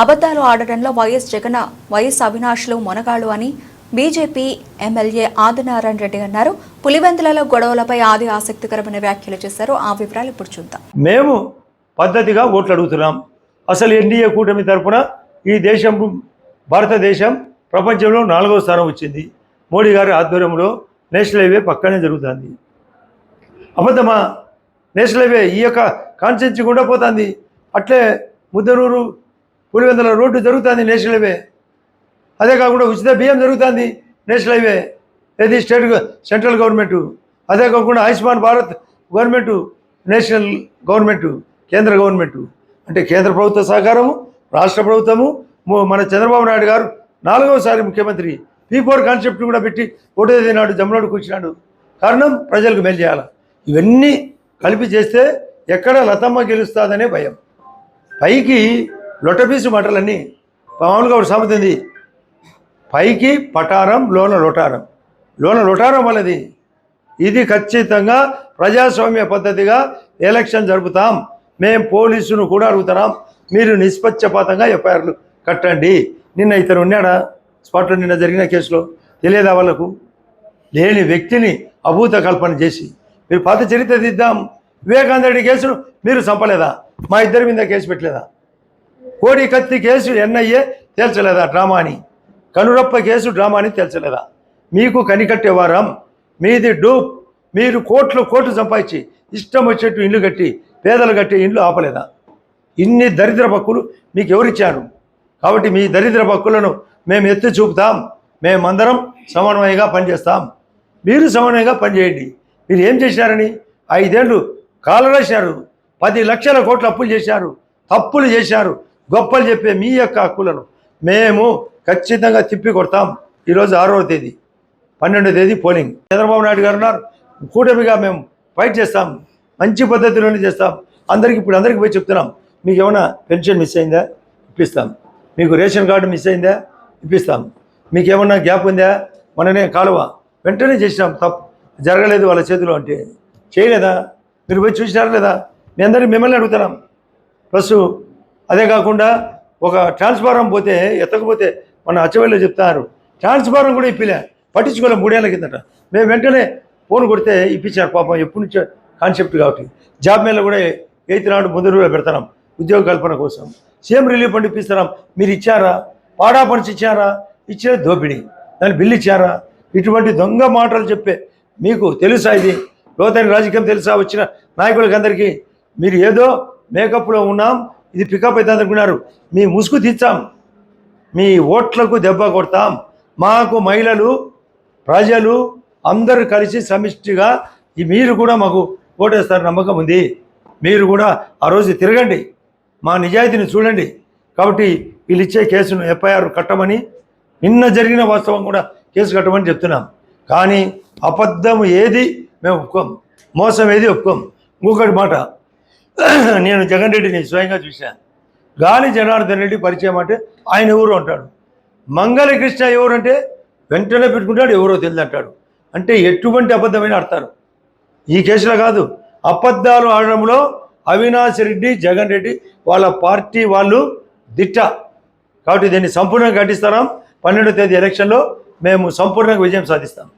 అబద్ధాలు ఆడటంలో Y S Jagan Y S అవినాష్లు మొనగాళ్ళు అని బీజేపీ ఎమ్మెల్యే ఆదినారాయణ రెడ్డి అన్నారు. పులివెందులలో గొడవలపై ఆది ఆసక్తికరమైన వ్యాఖ్యలు చేశారు. ఆ వివరాలు ఇప్పుడు చూద్దాం. మేము పద్ధతిగా ఓట్లు అడుగుతున్నాం అసలు ఎన్డీఏ కూటమి తరఫున ఈ దేశం భారతదేశం ప్రపంచంలో నాలుగవ స్థానం వచ్చింది. మోడీ గారి ఆధ్వర్యంలో నేషనల్ హైవే పక్కనే జరుగుతుంది. అబద్ధమా? నేషనల్ హైవే ఈ యొక్క కాన్సెన్సీ కూడా పోతుంది. అట్లే ముద్దనూరు పులివెందుల రోడ్డు జరుగుతుంది నేషనల్ హైవే. అదే కాకుండా ఉచిత బియ్యం జరుగుతుంది నేషనల్ హైవే. ఏది స్టేట్ సెంట్రల్ గవర్నమెంటు. అదే కాకుండా Ayushman Bharat government national government కేంద్ర గవర్నమెంటు. అంటే కేంద్ర ప్రభుత్వ సహకారము రాష్ట్ర ప్రభుత్వము మన చంద్రబాబు నాయుడు గారు నాలుగవసారి ముఖ్యమంత్రి. పీ ఫోర్ కాన్సెప్ట్ కూడా పెట్టి ఒకటో తేదీ నాడు జమ్మలోకి కూర్చున్నాడు. కారణం ప్రజలకు మేలు చేయాలి. ఇవన్నీ కలిపి చేస్తే ఎక్కడ లతమ్మ గెలుస్తుందనే భయం. పైకి లొటపీసు మాటలన్నీ మామూలుగా ఒక సామెత పైకి పటారం లోన లొటారం. లోన లొటారం వల్లది. ఇది ఖచ్చితంగా ప్రజాస్వామ్య పద్ధతిగా ఎలక్షన్ జరుపుతాం. మేం పోలీసును కూడా అడుగుతున్నాం మీరు నిష్పక్షపాతంగా ఎఫ్ఐఆర్లు కట్టండి. నిన్న ఇతను ఉన్నాడా? స్పాట్లో నిన్న జరిగిన కేసులో. తెలియదా వాళ్ళకు? లేని వ్యక్తిని అభూత కల్పన చేసి. మీరు పాత చరిత్ర దిద్దాం వివేకానంద రెడ్డి కేసును మీరు చంపలేదా? మా ఇద్దరి మీద కేసు పెట్టలేదా? కోడి కత్తి కేసు ఎన్ఐఏ తేల్చలేదా డ్రామాని? కనురప్ప కేసు డ్రామాని తేల్చలేదా? మీకు కనికట్టేవారం మీది డూప్. మీరు కోట్లు కోట్లు సంపాదించి ఇష్టం వచ్చేట్టు ఇల్లు కట్టి పేదలు కట్టే ఇండ్లు ఆపలేదా? ఇన్ని దరిద్ర పక్కులు మీకు ఎవరిచ్చారు? కాబట్టి మీ దరిద్ర పక్కులను మేము ఎత్తి చూపుతాం. మేమందరం సమన్వయంగా పనిచేస్తాం. మీరు సమన్వయంగా పనిచేయండి. మీరు ఏం చేశారని? ఐదేళ్ళు కాలరాశారు. పది లక్షల కోట్ల అప్పులు చేశారు. తప్పులు చేశారు. గొప్పలు చెప్పే మీ యొక్క హక్కులను మేము ఖచ్చితంగా తిప్పి కొడతాం ఈరోజు ఆరవ తేదీ పన్నెండో తేదీ పోలింగ్. చంద్రబాబు నాయుడు గారు ఉన్నారు. కూటమిగా మేము ఫైట్ చేస్తాం. మంచి పద్ధతిలోనే చేస్తాం. అందరికి ఇప్పుడు అందరికి పోయి చెప్తున్నాం. మీకు ఏమైనా పెన్షన్ మిస్ అయిందా? ఇప్పిస్తాం. మీకు రేషన్ కార్డు మిస్ అయిందా? ఇప్పిస్తాం. మీకు ఏమన్నా గ్యాప్ ఉందా? మననే కాలువ. వెంటనే చేసినాం. తప్పు. జరగలేదు వాళ్ళ చేతిలో అంటే. చేయలేదా? మీరు పోయి చూసినారా లేదా? మీ అందరికీ మిమ్మల్ని అడుగుతున్నాం. ప్లస్ అదే కాకుండా ఒక ట్రాన్స్ఫారం పోతే ఎత్తకపోతే మన అచ్చవెల్లో చెప్తారు ట్రాన్స్ఫారం కూడా ఇప్పిలే పట్టించుకోలే మూడేళ్ళ కిందట. మేము వెంటనే ఫోన్ కొడితే ఇప్పించారు పాపం ఎప్పటి నుంచో కాన్సెప్ట్ కాబట్టి. జాబ్ మేళ కూడా ఎయిత్ నాడు ముందు పెడతాం ఉద్యోగ కల్పన కోసం. సేమ్ రిలీఫ్ ఫండ్ ఇప్పిస్తున్నాం మీరు ఇచ్చారా? పాడా పనిచి ఇచ్చారా? ఇచ్చిన దోపిడీ. దాని బిల్లు ఇచ్చారా? ఇటువంటి దొంగ మాటలు చెప్పే మీకు తెలుసా ఇది? లోతైన రాజకీయం తెలుసా? వచ్చిన నాయకులకి అందరికీ మీరు ఏదో మేకప్లో ఉన్నాం ఇది పికప్ అవుతుంది అనుకున్నారు. మీ ముసుగు తీర్చాం. మీ ఓట్లకు దెబ్బ కొడతాం. మాకు మహిళలు ప్రజలు అందరూ కలిసి సమిష్టిగా మీరు కూడా మాకు ఓటేస్తారు నమ్మకం ఉంది. మీరు కూడా ఆ రోజు తిరగండి. మా నిజాయితీని చూడండి. కాబట్టి వీళ్ళు ఇచ్చే కేసును ఎఫ్ఐఆర్ కట్టమని నిన్న జరిగిన వాస్తవం కూడా కేసు కట్టమని చెప్తున్నాం. కానీ అబద్ధం ఏది? మేము ఒప్పుకోం. మోసం ఏది ఒప్పుకోం. ఇంకొకటి మాట. నేను జగన్ రెడ్డిని స్వయంగా చూశాను గాలి జనార్దన్ రెడ్డి పరిచయం అంటే ఆయన ఎవరు అంటాడు? మంగళకృష్ణ ఎవరు అంటే వెంటనే పెట్టుకుంటాడు ఎవరో తెలియదు అంటాడు. అంటే ఎటువంటి అబద్ధమైన ఆడతారు. ఈ కేసులో కాదు అబద్ధాలు ఆడడంలో అవినాష్ రెడ్డి జగన్ రెడ్డి వాళ్ళ పార్టీ వాళ్ళు దిట్ట. కాబట్టి దీన్ని సంపూర్ణంగా ఘటిస్తాం పన్నెండో తేదీ ఎలక్షన్లో మేము సంపూర్ణంగా విజయం సాధిస్తాం.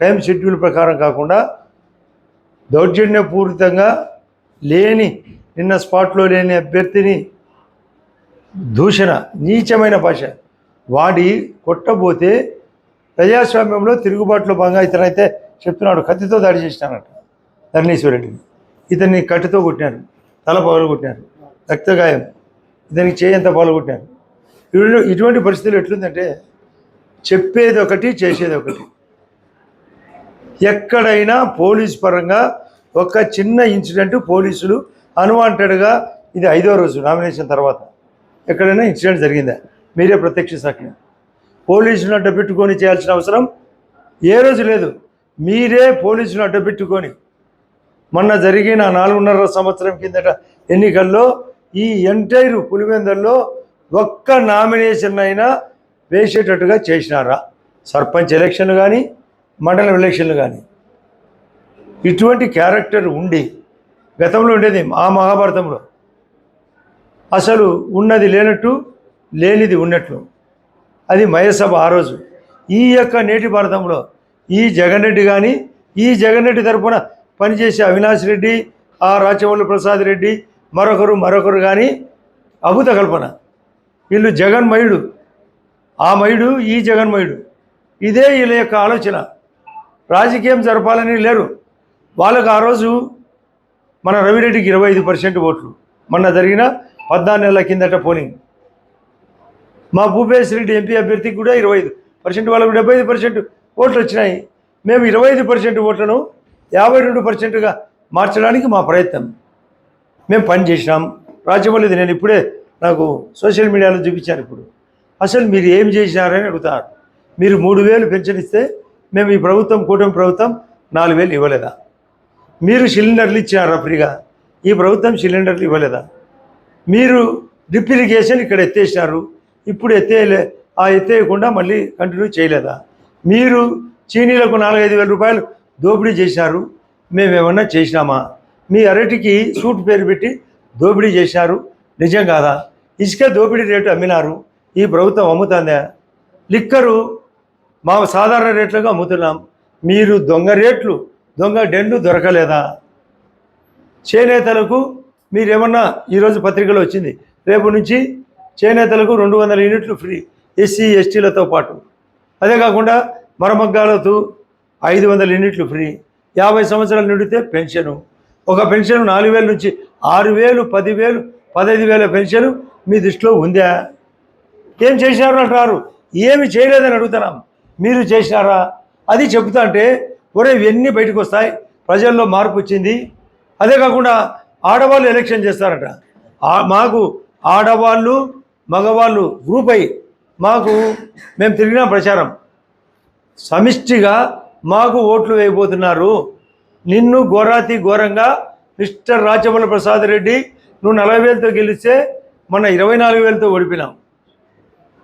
టైం షెడ్యూల్ ప్రకారం కాకుండా దౌర్జన్యపూరితంగా లేని నిన్న స్పాట్లో లేని అభ్యర్థిని దూషణ నీచమైన భాష వాడి కొట్టబోతే ప్రజాస్వామ్యంలో తిరుగుబాటులో భాగంగా ఇతనైతే చెప్తున్నాడు కత్తితో దాడి చేసినానట ధరణీశ్వరుడిని ఇతన్ని కట్టుతో కొట్టినారు తల పగలు కొట్టినారు రక్తగాయం ఇతనికి చేయంత పగలు కొట్టినారు. ఇటు- ఇటువంటి పరిస్థితులు ఎట్లుందంటే చెప్పేది ఒకటి చేసేది ఒకటి ఎక్కడైనా పోలీస్ పరంగా ఒక చిన్న ఇన్సిడెంట్ పోలీసులు అన్వాంటెడ్గా ఇది ఐదో రోజు నామినేషన్ తర్వాత ఎక్కడైనా ఇన్సిడెంట్ జరిగిందా? మీరే ప్రత్యక్ష సాక్షి పోలీసులను అడ్డపెట్టుకొని చేయాల్సిన అవసరం ఏ రోజు లేదు. మీరే పోలీసులను అడ్డపెట్టుకొని మొన్న జరిగిన నాలుగున్నర సంవత్సరం కిందట ఎన్నికల్లో ఈ ఎంటైర్ పులివెందల్లో ఒక్క నామినేషన్ అయినా వేసేటట్టుగా చేసినారా? సర్పంచ్ ఎలక్షన్లు కానీ మండలం ఎలక్షన్లు కానీ ఇటువంటి క్యారెక్టర్ ఉండి గతంలో ఉండేది ఆ మహాభారతంలో. అసలు ఉన్నది లేనట్టు లేనిది ఉన్నట్లు. అది మయసభ ఆ రోజు. ఈ యొక్క నేటి భారతంలో ఈ జగన్ రెడ్డి కానీ ఈ జగన్ రెడ్డి తరఫున పనిచేసే అవినాష్ రెడ్డి ఆ రాచమల్లి ప్రసాద్ రెడ్డి మరొకరు మరొకరు కానీ అభూత కల్పన. వీళ్ళు జగన్మయుడు ఆ మయుడు ఈ జగన్మయుడు ఇదే వీళ్ళ యొక్క ఆలోచన. రాజకీయం జరపాలని లేరు. వాళ్ళకు ఆ రోజు మన రవిరెడ్డికి ఇరవై ఐదు పర్సెంట్ ఓట్లు. మొన్న జరిగిన పద్నాలుగు నెలల కిందట పోలింగ్ మా భూపేశ్ రెడ్డి ఎంపీ అభ్యర్థికి కూడా ఇరవై ఐదు పర్సెంట్ వాళ్ళకు డెబ్బై ఐదు పర్సెంట్ ఓట్లు వచ్చినాయి. మేము ఇరవై ఐదు పర్సెంట్ ఓట్లను యాభై రెండు పర్సెంట్గా మార్చడానికి మా ప్రయత్నం. మేము పని చేసినాం. రాజమౌళిది నేను ఇప్పుడే నాకు సోషల్ మీడియాలో చూపించాను ఇప్పుడు. అసలు మీరు ఏం చేసినారని అడుగుతారు. మీరు మూడు వేలు పెన్షన్ ఇస్తే మేము ఈ ప్రభుత్వం కూటమి ప్రభుత్వం నాలుగు వేలు ఇవ్వలేదా? మీరు సిలిండర్లు ఇచ్చినారా ఫ్రీగా ఈ ప్రభుత్వం సిలిండర్లు ఇవ్వలేదా? మీరు డ్రిప్ ఇరిగేషన్ ఇక్కడ ఎత్తేసినారు ఇప్పుడు ఎత్తేయలే ఆ ఎత్తేయకుండా మళ్ళీ కంటిన్యూ చేయలేదా? మీరు చీనీలకు నాలుగైదు వేల రూపాయలు దోపిడీ చేశారు. మేమేమన్నా చేసినామా? మీ అరటికి సూట్ పేరు పెట్టి దోపిడీ చేశారు. నిజం కాదా? ఇసుక దోపిడీ రేటు అమ్మినారు. ఈ ప్రభుత్వం అమ్ముతుందా? లిక్కరు మా సాధారణ రేట్లుగా అమ్ముతున్నాం. మీరు దొంగ రేట్లు దొంగ డెండు దొరకలేదా? చేనేతలకు మీరేమన్నా ఈరోజు పత్రికలో వచ్చింది రేపు నుంచి చేనేతలకు రెండు వందల యూనిట్లు ఫ్రీ ఎస్సీ ఎస్టీలతో పాటు. అదే కాకుండా మరమగ్గాలతో ఐదు వందల యూనిట్లు ఫ్రీ యాభై సంవత్సరాలు నిండితే పెన్షను. ఒక పెన్షన్ నాలుగు వేల నుంచి ఆరు వేలు పదివేలు పదహైదు వేల పెన్షన్ మీ దృష్టిలో ఉందా? ఏం చేసినారు అంటారు ఏమి చేయలేదని అడుగుతున్నాం. మీరు చేసినారా అది చెబుతా అంటే ఒరే ఇవన్నీ బయటకు వస్తాయి. ప్రజల్లో మార్పు వచ్చింది. అదే కాకుండా ఆడవాళ్ళు ఎలక్షన్ చేస్తారట. మాకు ఆడవాళ్ళు మగవాళ్ళు గ్రూప్ అయ్యి మాకు మేము తిరిగిన ప్రచారం. సమిష్టిగా మాకు ఓట్లు వేయబోతున్నారు. నిన్ను ఘోరాతి ఘోరంగా మిస్టర్ రాచమల్ల ప్రసాద్ రెడ్డి నువ్వు నలభై వేలతో గెలిస్తే మొన్న ఇరవై నాలుగు వేలతో ఓడిపినాం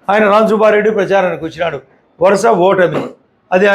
ఆయన రామ్ సుబ్బారెడ్డి ప్రచారానికి వచ్చినాడు. వరుస ఓటమి. అది